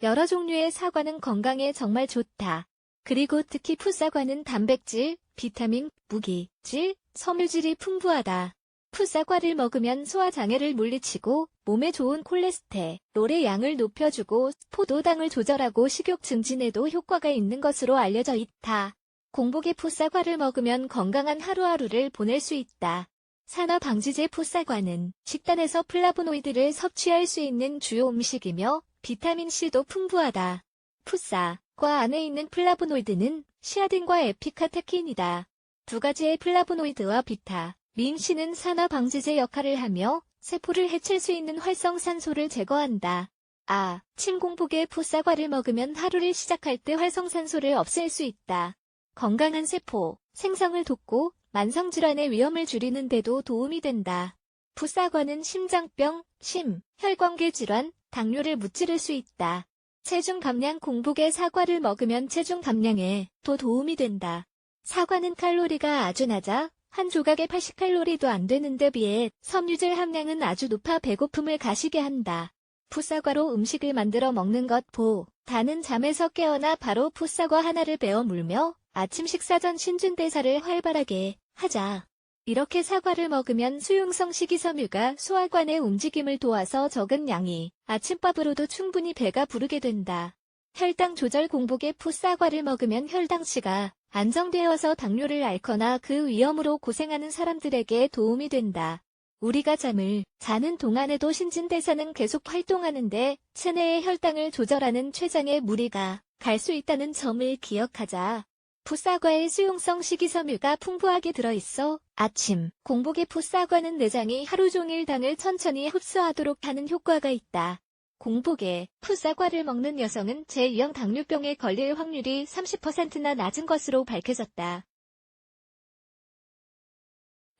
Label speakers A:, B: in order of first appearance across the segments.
A: 여러 종류의 사과는 건강에 정말 좋다. 그리고 특히 풋사과는 단백질, 비타민, 무기 질, 섬유질이 풍부하다. 풋사과를 먹으면 소화장애를 물리치고 몸에 좋은 콜레스테롤의 양을 높여주고 포도당을 조절하고 식욕 증진에도 효과가 있는 것으로 알려져 있다. 공복에 풋사과를 먹으면 건강한 하루하루를 보낼 수 있다. 산화 방지제 풋사과는 식단에서 플라보노이드를 섭취할 수 있는 주요 음식이며 비타민C도 풍부하다. 풋사과 안에 있는 플라보노이드는 시아딘과 에피카테킨이다. 두 가지의 플라보노이드와 비타 민C는 산화 방지제 역할을 하며 세포를 해칠 수 있는 활성산소를 제거한다. 아, 침공복에 풋사과를 먹으면 하루를 시작할 때 활성산소를 없앨 수 있다. 건강한 세포, 생성을 돕고 만성질환의 위험을 줄이는 데도 도움이 된다. 풋사과는 심장병, 심, 혈관계 질환, 당뇨를 무찌를 수 있다. 체중 감량 공복에 사과를 먹으면 체중 감량에 도 도움이 된다. 사과는 칼로리가 아주 낮아 한 조각에 80칼로리도 안 되는데 비해 섬유질 함량은 아주 높아 배고픔을 가시게 한다. 풋사과로 음식을 만들어 먹는 것 보. 다는 잠에서 깨어나 바로 풋사과 하나를 베어 물며 아침 식사 전 신진대사를 활발하게 하자. 이렇게 사과를 먹으면 수용성 식이섬유가 소화관의 움직임을 도와서 적은 양이 아침밥으로도 충분히 배가 부르게 된다. 혈당 조절 공복에 풋사과를 먹으면 혈당치가 안정되어서 당뇨를 앓거나 그 위험으로 고생하는 사람들에게 도움이 된다. 우리가 잠을 자는 동안에도 신진대사는 계속 활동하는데 체내의 혈당을 조절하는 췌장에 무리가 갈 수 있다는 점을 기억하자. 풋사과에 수용성 식이섬유가 풍부하게 들어있어 아침 공복에 풋사과는 내장이 하루 종일 당을 천천히 흡수하도록 하는 효과가 있다. 공복에 풋사과를 먹는 여성은 제2형 당뇨병에 걸릴 확률이 30%나 낮은 것으로 밝혀졌다.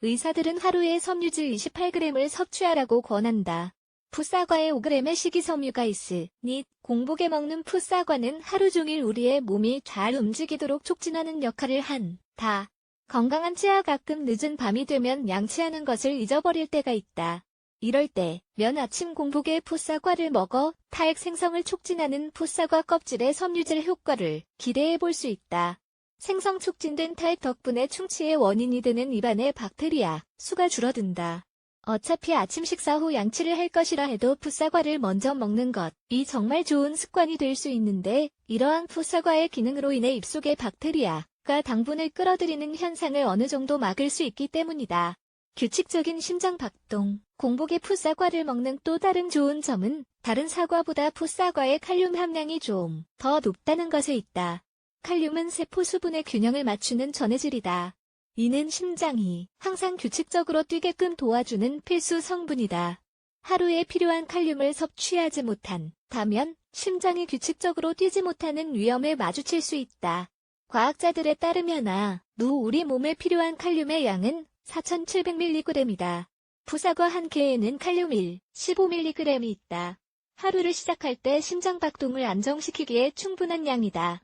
A: 의사들은 하루에 섬유질 28g을 섭취하라고 권한다. 풋사과에 5g의 식이섬유가 있으니 공복에 먹는 풋사과는 하루 종일 우리의 몸이 잘 움직이도록 촉진하는 역할을 한다. 건강한 치아 가끔 늦은 밤이 되면 양치하는 것을 잊어버릴 때가 있다. 이럴 때, 면 아침 공복에 풋사과를 먹어 탈액 생성을 촉진하는 풋사과 껍질의 섬유질 효과를 기대해 볼 수 있다. 생성 촉진된 탈액 덕분에 충치의 원인이 되는 입안의 박테리아 수가 줄어든다. 어차피 아침 식사 후 양치를 할 것이라 해도 풋사과를 먼저 먹는 것 이 정말 좋은 습관이 될 수 있는데 이러한 풋사과의 기능으로 인해 입속의 박테리아가 당분을 끌어들이는 현상을 어느 정도 막을 수 있기 때문이다. 규칙적인 심장 박동, 공복에 풋사과를 먹는 또 다른 좋은 점은 다른 사과보다 풋사과의 칼륨 함량이 좀 더 높다는 것에 있다. 칼륨은 세포 수분의 균형을 맞추는 전해질이다. 이는 심장이 항상 규칙적으로 뛰게끔 도와주는 필수 성분이다. 하루에 필요한 칼륨을 섭취하지 못한 다면 심장이 규칙적으로 뛰지 못하는 위험에 마주칠 수 있다. 과학자들에 따르면 누 우리 몸에 필요한 칼륨의 양은 4,700mg이다. 부사과 한 개에는 칼륨 1, 15mg이 있다. 하루를 시작할 때 심장 박동을 안정시키기에 충분한 양이다.